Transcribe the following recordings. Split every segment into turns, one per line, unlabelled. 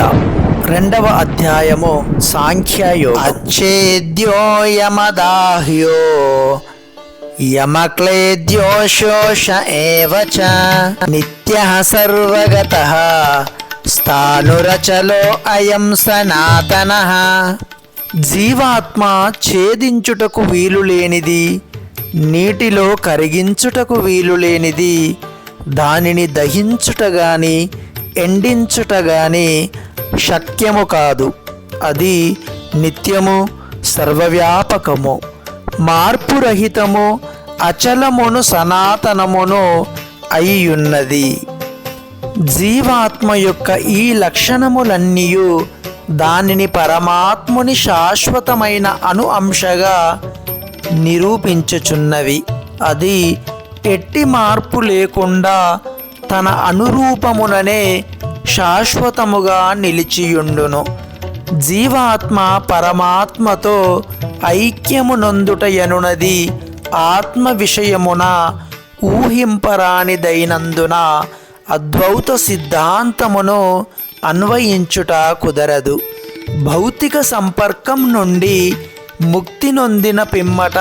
గీత రెండవ అధ్యాయము సాంఖ్యయోగం. అచ్చేద్యోయమదాహ్యో యమక్లేద్యోషోష ఏవ చ నిత్యః స్థానురచలో అయం సనాతన. జీవాత్మ ఛేదించుటకు వీలు లేనిది నీటిలో కరిగించుటకు వీలు లేనిది దానిని దహించుట గాని ఎండించుట గాని శక్యము కాదు. అది నిత్యము సర్వవ్యాపకము. మార్పురహితము అచలమును సనాతనమును అయ్యున్నది. జీవాత్మ యొక్క ఈ లక్షణములన్నీ దానిని పరమాత్ముని శాశ్వతమైన అను అంశగా నిరూపించుచున్నవి. అది ఎట్టి మార్పు లేకుండా తన అనురూపముననే శాశ్వతముగా నిలిచియుండును. జీవాత్మ పరమాత్మతో ఐక్యమునందుటయనునది ఆత్మ విషయమున ఊహింపరానిదైనందున అద్వౌత సిద్ధాంతమును అన్వయించుట కుదరదు. భౌతిక సంపర్కం నుండి ముక్తి నొందిన పిమ్మట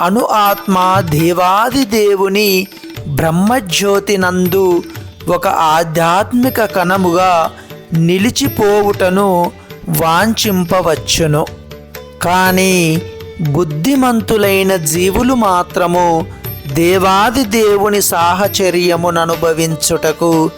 అను ఆత్మ దేవాది దేవుని బ్రహ్మజ్యోతినందు ఒక ఆధ్యాత్మిక కణముగా నిలిచిపోవుటను వాంఛింపవచ్చును. కానీ బుద్ధిమంతులైన జీవులు మాత్రము దేవాది దేవుని సాహచర్యముననుభవించుటకు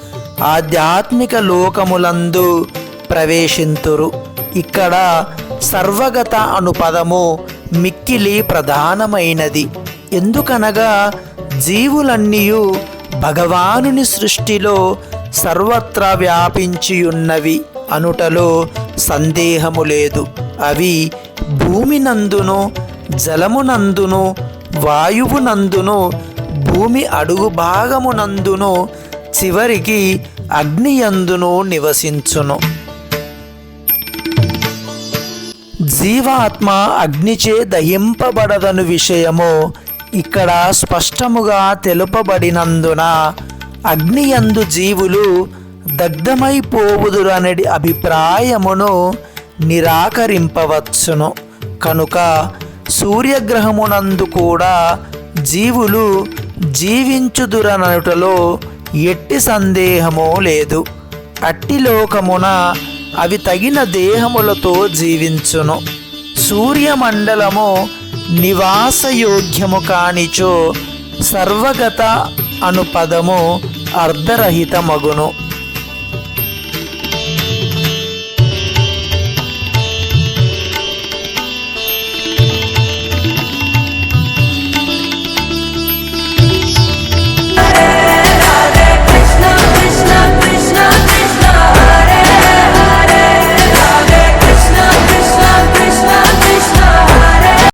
ఆధ్యాత్మిక లోకములందు ప్రవేశింతురు. ఇక్కడ సర్వగత అను పదము మిక్కిలి ప్రధానమైనది. ఎందుకనగా జీవులన్నీయు భగవానుని సృష్టిలో సర్వత్రా వ్యాపించియున్నవి అనుటలో సందేహము లేదు. అవి భూమినందును జలమునందును వాయువునందును భూమి అడుగు భాగమునందును చివరికి అగ్నియందును నివసించును. జీవాత్మ అగ్నిచే దహింపబడదను విషయము ఇక్కడ స్పష్టముగా తెలుపబడినందున అగ్నియందు జీవులు దగ్ధమైపోవుదురనడి అభిప్రాయమును నిరాకరింపవచ్చును. కనుక సూర్యగ్రహమునందు కూడా జీవులు జీవించుదురనటలో ఎట్టి సందేహము లేదు. అట్టి లోకమున అవి తగిన దేహములతో జీవించును. సూర్యమండలము నివాసయోగ్యము కానిచో సర్వగత అను పదము అర్ధరహితమగును.